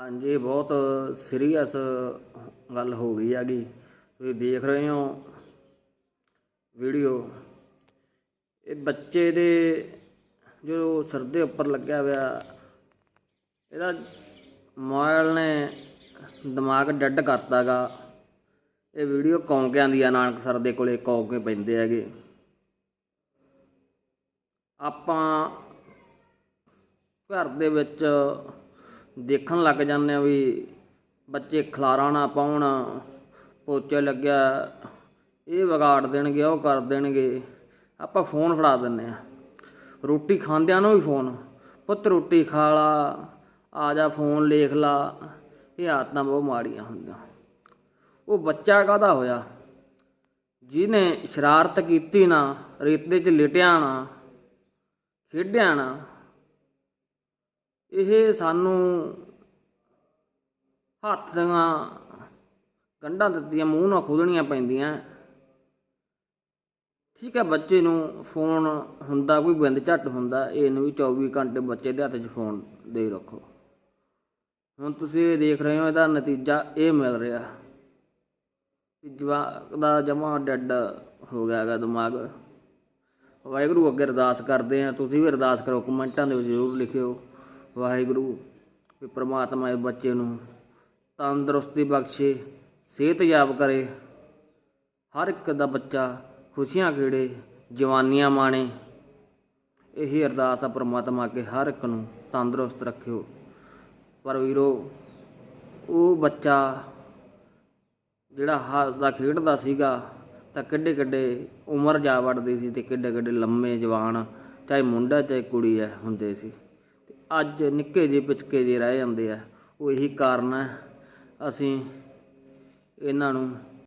ਹਾਂਜੀ, ਬਹੁਤ ਸੀਰੀਅਸ ਗੱਲ ਹੋ ਗਈ ਹੈਗੀ। ਤੁਸੀਂ ਦੇਖ ਰਹੇ ਹੋ ਵੀਡੀਓ ਇਹ ਬੱਚੇ ਦੇ ਜੋ ਸਿਰ ਦੇ ਉੱਪਰ ਲੱਗਿਆ ਹੋਇਆ, ਇਹਦਾ ਮੋਬਾਈਲ ਨੇ ਦਿਮਾਗ ਡੈੱਡ ਕਰਤਾਗਾ ਇਹ ਵੀਡੀਓ ਕੌਂਕਿਆਂ ਦੀ ਆ, ਨਾਨਕ ਸਰ ਦੇ ਕੋਲੇ ਕੌਂਕੇ ਪੈਂਦੇ ਹੈਗੇ। ਆਪਾਂ ਘਰ ਦੇ ਵਿੱਚ ਦੇਖਣ ਲੱਗ ਜਾਂਦੇ ਆ ਵੀ ਬੱਚੇ ਖਲਾਰਾ ਨਾ ਪਾਉਣ, ਪੋਚੇ ਲੱਗਿਆ, ਇਹ ਵਿਗਾੜ ਦੇਣਗੇ, ਉਹ ਕਰ ਦੇਣਗੇ। ਆਪਾਂ ਫੋਨ ਫੜਾ ਦਿੰਨੇ ਆ ਰੋਟੀ ਖਾਂਦਿਆਂ ਨੂੰ ਵੀ ਫੋਨ, ਪੁੱਤ ਰੋਟੀ ਖਾ ਲਾ, ਆ ਜਾ ਫੋਨ ਲੇਖ ਲਾ। ਇਹ ਆਦਤਾਂ ਬਹੁਤ ਮਾੜੀਆਂ ਹੁੰਦੀਆਂ। ਉਹ ਬੱਚਾ ਕਾਹਦਾ ਹੋਇਆ? ਜਿਹਨੇ ਸ਼ਰਾਰਤ ਕੀਤੀ ਨਾ, ਰੇਤੇ 'ਚ ਲਿਟਿਆ ਨਾ, ਖੇਡਿਆ ਨਾ ਇਹ ਸਾਨੂੰ ਹੱਥ ਦੀਆਂ ਗੰਢਾਂ ਦਿੱਤੀਆਂ, ਮੂੰਹ ਨਾਲ ਖੋਲਣੀਆਂ ਪੈਂਦੀਆਂ। ਠੀਕ ਹੈ, ਬੱਚੇ ਨੂੰ ਫੋਨ ਹੁੰਦਾ, ਕੋਈ ਬਿੰਦ ਝੱਟ ਹੁੰਦਾ ਇਹਨੂੰ ਵੀ 24 ਘੰਟੇ ਬੱਚੇ ਦੇ ਹੱਥ 'ਚ ਫੋਨ ਦੇ ਰੱਖੋ। ਹੁਣ ਤੁਸੀਂ ਇਹ ਦੇਖ ਰਹੇ ਹੋ, ਇਹਦਾ ਨਤੀਜਾ ਇਹ ਮਿਲ ਰਿਹਾ। ਕਿ ਜਵਾਕ ਦਾ ਜਮਾ ਡੈਡ ਹੋ ਗਿਆ ਹੈਗਾ ਦਿਮਾਗ। ਵਾਹਿਗੁਰੂ ਅੱਗੇ ਅਰਦਾਸ ਕਰਦੇ ਆ ਤੁਸੀਂ ਵੀ ਅਰਦਾਸ ਕਰੋ, ਕਮੈਂਟਾਂ ਦੇ ਵਿੱਚ ਜ਼ਰੂਰ ਲਿਖਿਓ। ਵਾਹਿਗੁਰੂ, ਵੀ ਪ੍ਰਮਾਤਮਾ ਇਸ ਬੱਚੇ ਨੂੰ ਤੰਦਰੁਸਤੀ ਬਖਸ਼ੇ, ਸਿਹਤ ਯਾਬ ਕਰੇ। ਹਰ ਇੱਕ ਦਾ ਬੱਚਾ ਖੁਸ਼ੀਆਂ ਖੇੜੇ, ਜਵਾਨੀਆਂ ਮਾਣੇ। ਇਹੀ ਅਰਦਾਸ ਆ ਪ੍ਰਮਾਤਮਾ ਅੱਗੇ ਹਰ ਇੱਕ ਨੂੰ ਤੰਦਰੁਸਤ ਰੱਖਿਓ। ਪਰ ਵੀਰੋ, ਉਹ ਬੱਚਾ ਜਿਹੜਾ ਹੱਸਦਾ ਖੇਡਦਾ ਸੀਗਾ, ਤਾਂ ਕਿੱਡੇ ਕਿੱਡੇ ਉਮਰ ਜਾ ਵੜਦੀ ਸੀ ਤੇ ਕਿੱਡੇ ਕਿੱਡੇ ਲੰਮੇ ਜਵਾਨ, ਚਾਹੇ ਮੁੰਡਾ ਚਾਹੇ ਕੁੜੀ ਹੈ ਹੁੰਦੇ ਸੀ। ਤੇ ਅੱਜ ਨਿੱਕੇ ਜਿਹੇ ਪਿਚਕੇ ਜਿਹੇ ਰਹਿ ਜਾਂਦੇ ਆ। ਉਹ ਇਹੀ ਕਾਰਨ ਹੈ। ਅਸੀਂ ਇਹਨਾਂ ਨੂੰ